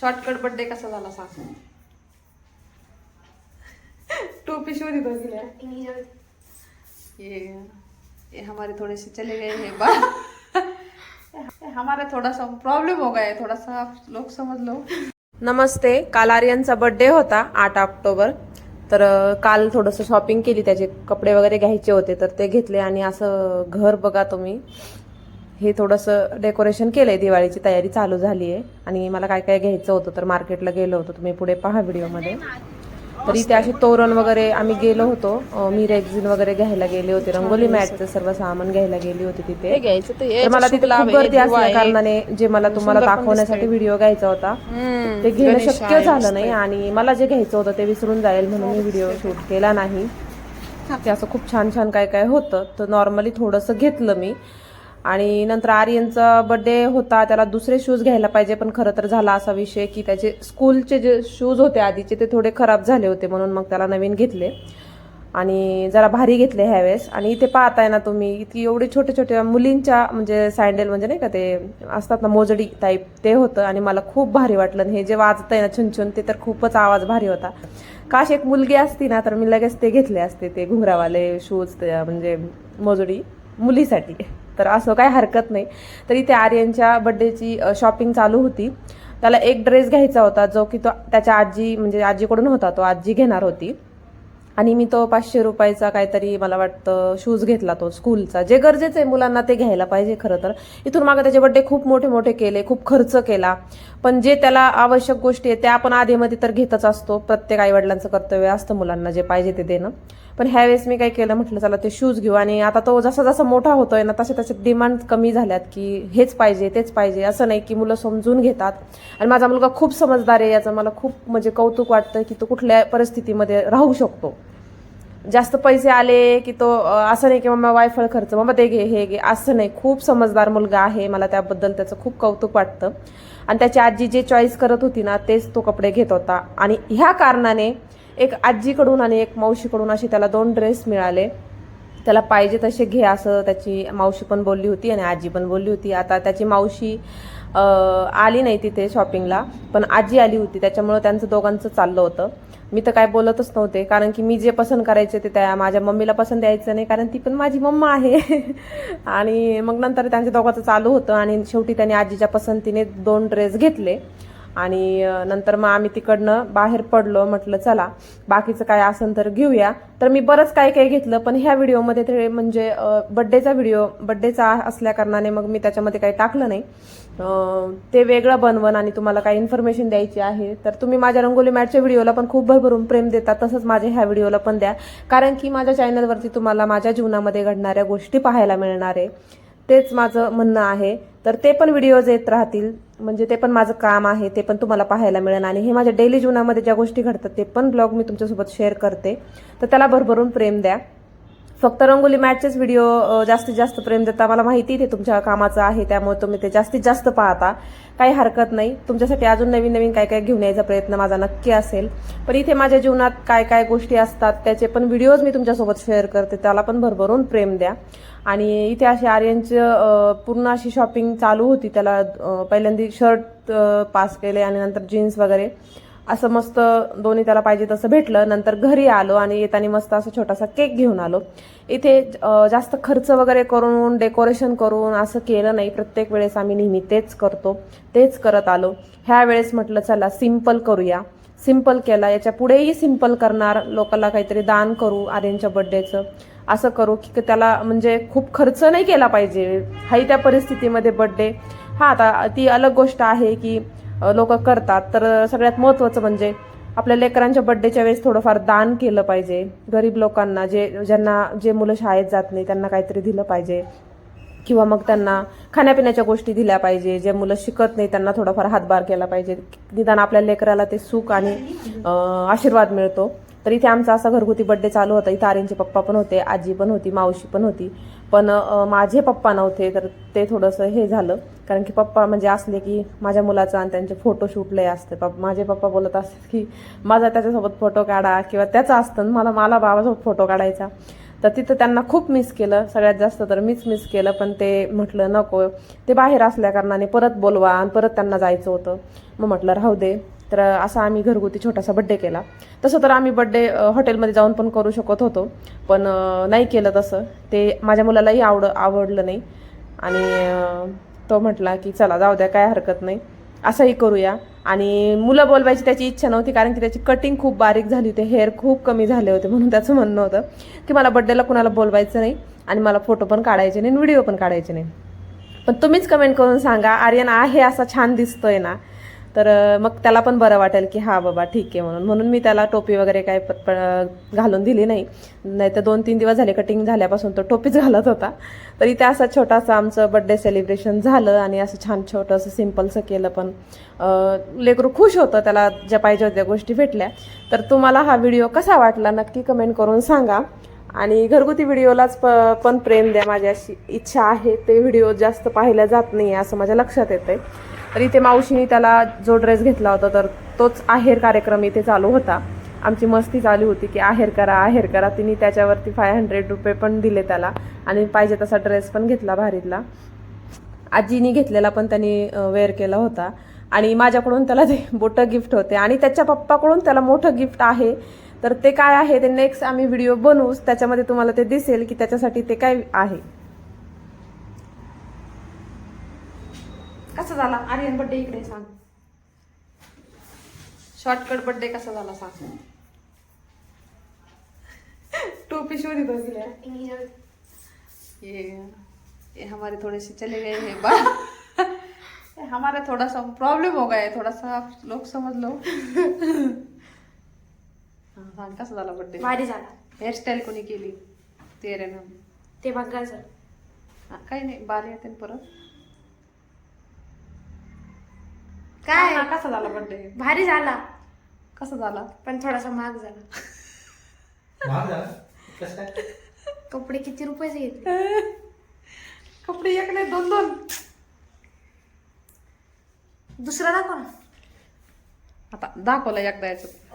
Shortcut birthday कसा झाला सांग? टोपी शोधी तो ये ये हमारे थोड़े से चले गए हैं बाहर ये हमारा थोड़ा सा प्रॉब्लम हो गया है थोड़ा सा आप लोग समझ लो. नमस्ते काल आर्यनचा बर्थडे होता आठ ऑक्टोबर. तर काल थोडंसं शॉपिंग केली त्याचे कपडे वगैरे घ्यायचे होते तर ते घेतले आणि असं घर बघा तुम्ही. हे थोडंसं डेकोरेशन केलंय दिवाळीची तयारी चालू झाली आहे आणि मला काय काय घ्यायचं होतं तर मार्केटला गेलो होतो. तुम्ही पुढे पहा व्हिडिओमध्ये. तर इथे असे तोरण वगैरे आम्ही गेलो होतो. मी रेक्झिन वगैरे घ्यायला गेले होते. रंगोली मॅटचं सर्व सामान घ्यायला गेली होती तिथे. तर मला तिथे खूप गर्दी असल्या कारणाने जे मला तुम्हाला दाखवण्यासाठी व्हिडिओ घ्यायचा होता. ते घेणं शक्य झालं नाही आणि मला जे घ्यायचं होतं ते विसरून जाईल म्हणून मी व्हिडिओ शूट केला नाही. ते असं खूप छान छान काय काय होतं. तर नॉर्मली थोडंसं घेतलं मी. आणि नंतर आर्यनचा बर्थडे होता त्याला दुसरे शूज घ्यायला पाहिजे पण खरं तर झाला असा विषय की त्याचे स्कूलचे जे शूज होते आधीचे ते थोडे खराब झाले होते म्हणून मग त्याला नवीन घेतले. आणि जरा भारी घेतले ह्यावेळेस आणि इथे पाहताय ना तुम्ही इतकी एवढी छोट्या छोट्या मुलींच्या म्हणजे सँडल म्हणजे नाही का ते असतात ना मोजडी टाईप ते होतं. आणि मला खूप भारी वाटलं. आणि हे जे वाजत आहे ना छुनछुन ते तर खूपच आवाज भारी होता. काश एक मुलगी असती ना तर मी लगेच ते घेतले असते ते घुंगरावाले शूज म्हणजे मोजडी मुलीसाठी. तर असं काय हरकत नाही. तर इथे आर्यनच्या बड्डेची शॉपिंग चालू होती. त्याला एक ड्रेस घ्यायचा होता जो की तो त्याच्या आजी म्हणजे आजीकडून होता तो आजी घेणार होती. आणि मी तो पाचशे रुपयाचा काहीतरी मला वाटतं शूज घेतला तो स्कूलचा जे गरजेचं आहे मुलांना ते घ्यायला पाहिजे खरं तर. इथून मागं त्याचे बड्डे खूप मोठे मोठे केले खूप खर्च केला. पण जे त्याला आवश्यक गोष्टी आहेत त्या आपण आधीमध्ये तर घेतच असतो. प्रत्येक आईवडिलांचं कर्तव्य असतं मुलांना जे पाहिजे ते देणं. पण ह्यावेळेस मी काय केलं म्हटलं चला ते शूज घेऊ. आणि आता तो जसा जसा मोठा होतोय ना तसे तसे डिमांड कमी झाल्यात की हेच पाहिजे तेच पाहिजे. असं नाही की मुलं समजून घेतात. आणि माझा मुलगा खूप समजदार आहे याचं. मला खूप म्हणजे कौतुक वाटतं की तो कुठल्या परिस्थितीमध्ये राहू शकतो. जास्त पैसे आले की तो असं नाही की मम्मा वायफळ खर्च मम्मा ते घे हे घे असं नाही. खूप समजदार मुलगा आहे मला त्याबद्दल त्याचं खूप कौतुक वाटतं. आणि त्याची आजी जे चॉईस करत होती ना तेच तो कपडे घेत होता. आणि ह्या कारणाने एक आजीकडून आणि एक मावशीकडून असे त्याला दोन ड्रेस मिळाले. त्याला पाहिजे तसे घे असं त्याची मावशी पण बोलली होती आणि आजी पण बोलली होती. आता त्याची मावशी आली नाही तिथे शॉपिंगला पण आजी आली होती त्याच्यामुळं त्यांचं दोघांचं चाललं होतं. मी तर काय बोलतच नव्हते कारण की मी जे पसंत करायचे ते त्या माझ्या मम्मीला पसंत यायचं नाही कारण ती पण माझी मम्मा आहे. आणि मग नंतर त्यांच्या दोघांचं चालू होतं आणि शेवटी त्यांनी आजीच्या पसंतीने दोन ड्रेस घेतले. आणि नंतर मग आम्ही तिकडनं बाहेर पडलो म्हटलं चला बाकीचं काय असेल तर घेऊया. तर मी बरंच काही काही घेतलं पण ह्या व्हिडिओमध्ये ते म्हणजे बड्डेचा व्हिडिओ बड्डेचा असल्या कारणाने मग मी त्याच्यामध्ये काही टाकलं नाही. ते वेगळं बनवन आणि तुम्हाला काही इन्फॉर्मेशन द्यायची आहे तर तुम्ही माझ्या रंगोली मॅटच्या व्हिडिओला पण खूप भरभरून प्रेम देता तसंच माझ्या ह्या व्हिडिओला पण द्या. कारण की माझ्या चॅनलवरती तुम्हाला माझ्या जीवनामध्ये घडणाऱ्या गोष्टी पाहायला मिळणार. आहे तेच माझं म्हणणं आहे. तर ते पण व्हिडिओज येत राहतील. म्हणजे ते पण माझं काम आहे ते पण तुम्हाला पाहायला मिळेल. आणि हे माझ्या डेली जीवनामध्ये ज्या गोष्टी घडतात ते पण ब्लॉग मी तुमच्यासोबत शेअर करते. तर त्याला भरभरून प्रेम द्या. फक्त रंगोली मॅटचेच व्हिडिओ जास्तीत जास्त प्रेम देता. मला माहिती ते तुमच्या कामाचं आहे त्यामुळे तुम्ही ते जास्तीत जास्त पाहता. काही हरकत नाही. तुमच्यासाठी अजून नवीन नवीन काय काय घेऊन यायचा प्रयत्न माझा नक्की असेल. पण इथे माझ्या जीवनात काय काय गोष्टी असतात त्याचे पण व्हिडिओज मी तुमच्यासोबत शेअर करते. त्याला पण भरभरून प्रेम द्या. आणि इथे अशी आर्यनचं पूर्ण अशी शॉपिंग चालू होती. त्याला पहिल्यांदा शर्ट पास केले आणि नंतर जीन्स वगैरे. असं मस्त दोन्ही त्याला पाहिजे तसं भेटलं. नंतर घरी आलो आणि येताना मस्त असं छोटासा केक घेऊन आलो. इथे जास्त खर्च वगैरे करून डेकोरेशन करून असं केलं नाही. प्रत्येक वेळेस आम्ही नेहमी तेच करतो. तेच करत आलो. ह्या वेळेस म्हटलं चला सिंपल करूया. सिंपल केला. याच्या पुढेही सिंपल करणार. लोकांना काहीतरी दान करू आर्यनच्या बड्डेचं असं करू की त्याला म्हणजे खूप खर्च नाही केला पाहिजे. हाही त्या परिस्थितीमध्ये बड्डे हा आता ती अलग गोष्ट आहे की लोक करतात. तर सगळ्यात महत्त्वाचं म्हणजे आपल्या लेकरांच्या बड्डेच्या वेळेस थोडंफार दान केलं पाहिजे. गरीब लोकांना जे ज्यांना जे मुलं शाळेत जात नाही त्यांना काहीतरी दिलं पाहिजे. किंवा मग त्यांना खाण्यापिण्याच्या गोष्टी दिल्या पाहिजे. जे मुलं शिकत नाही त्यांना थोडाफार हातभार केला पाहिजे. निदान आपल्या लेकराला ते सुख आणि आशीर्वाद मिळतो. तर इथे आमचा असा घरगुती बड्डे चालू होता. इथे आर्यनचे पप्पा पण होते आजी पण होती मावशी पण होती. पण माझे पप्पा नव्हते तर ते थोडंसं हे झालं. कारण की पप्पा म्हणजे असले की माझ्या मुलाचं आणि त्यांचे फोटो शूट असते. पप माझे पप्पा बोलत असतात की माझा त्याच्यासोबत फोटो काढा किंवा त्याचं असतं आणि मला मला बाबासोबत फोटो काढायचा. तर तिथं त्यांना खूप मिस केलं सगळ्यात जास्त तर मीच मिस केलं. पण ते म्हटलं नको. ते बाहेर असल्या कारणाने परत बोलवा आणि परत त्यांना जायचं होतं. मग म्हटलं राहू दे. तर असा आम्ही घरगुती छोटासा बड्डे केला. तसं तर आम्ही बड्डे हॉटेलमध्ये जाऊन पण करू शकत होतो. पण नाही केलं तसं. ते माझ्या मुलालाही आवड आवडलं नाही. आणि तो म्हटला की चला जाऊ द्या काय हरकत नाही. असंही करूया. आणि मुलं बोलवायची त्याची इच्छा नव्हती कारण की त्याची कटिंग खूप बारीक झाली होती. हेअर खूप कमी झाले होते म्हणून त्याचं म्हणणं होतं की मला बड्डेला कुणाला बोलवायचं नाही आणि मला फोटो पण काढायचे नाही व्हिडिओ पण काढायचे नाही. पण तुम्हीच कमेंट करून सांगा आर्यन आहे असा छान दिसतोय ना. तर मग त्याला पण बरं वाटेल की हा बाबा ठीक आहे म्हणून. म्हणून मी त्याला टोपी वगैरे काय प- घालून दिली नाही. नाही तर दोन तीन दिवस झाले कटिंग झाल्यापासून तो टोपीच घालत होता. तर इथे असं छोटासा आमचं बड्डे सेलिब्रेशन झालं आणि असं छान छोटंसं सिम्पलचं केलं पण लेकरू खुश होतं त्याला ज्या पाहिजे होत्या गोष्टी भेटल्या. तर तुम्हाला हा व्हिडिओ कसा वाटला नक्की कमेंट करून सांगा. आणि घरगुती व्हिडिओलाच प पण प्रेम द्या. माझी अशी इच्छा आहे ते व्हिडिओ जास्त पाहिल्या जात नाही असं माझ्या लक्षात येतं आहे तर इथे मावशीने त्याला जो ड्रेस घेतला होता तर तोच आहेर कार्यक्रम इथे चालू होता. आमची मस्ती चालू होती की आहेर करा आहेर करा. तिने त्याच्यावरती फाय हंड्रेड रुपये पण दिले त्याला. आणि पाहिजे तसा ड्रेस पण घेतला भारीतला. आजीनी घेतलेला पण त्यांनी वेअर केला होता. आणि माझ्याकडून त्याला ते मोठं गिफ्ट होते. आणि त्याच्या पप्पाकडून त्याला मोठं गिफ्ट आहे. तर ते काय आहे ते नेक्स्ट आम्ही व्हिडिओ बनवूच त्याच्यामध्ये तुम्हाला ते दिसेल की त्याच्यासाठी ते काय आहे. कसा झाला? आर्यन बर्थडे इकडे सांग. शॉर्टकट बर्थडे कसा झाला सांग. टोपी होती ये ये हमारे थोड़े से चले गए हैं बाहर. ये हमारा थोड़ा सा प्रॉब्लम हो गया है थोड़ा सा आप लोग समझ लो. हाँ, सांग कसा झाला बर्थडे भारी झाला. हेअरस्टाईल कोणी केली? तेरे ना ते बघायचं काही नाही बाल येते परत. काय? हा, कसा झाला बर्थडे भारी झाला. कसा झाला? पण थोडासा महाग झाला. महाग झाला? कसं काय? कपडे किती रुपयाचे घेतले. कपडे एक नाही दोन दोन. दुसरा दाखव ना. आता दाखवलं एकदा याचं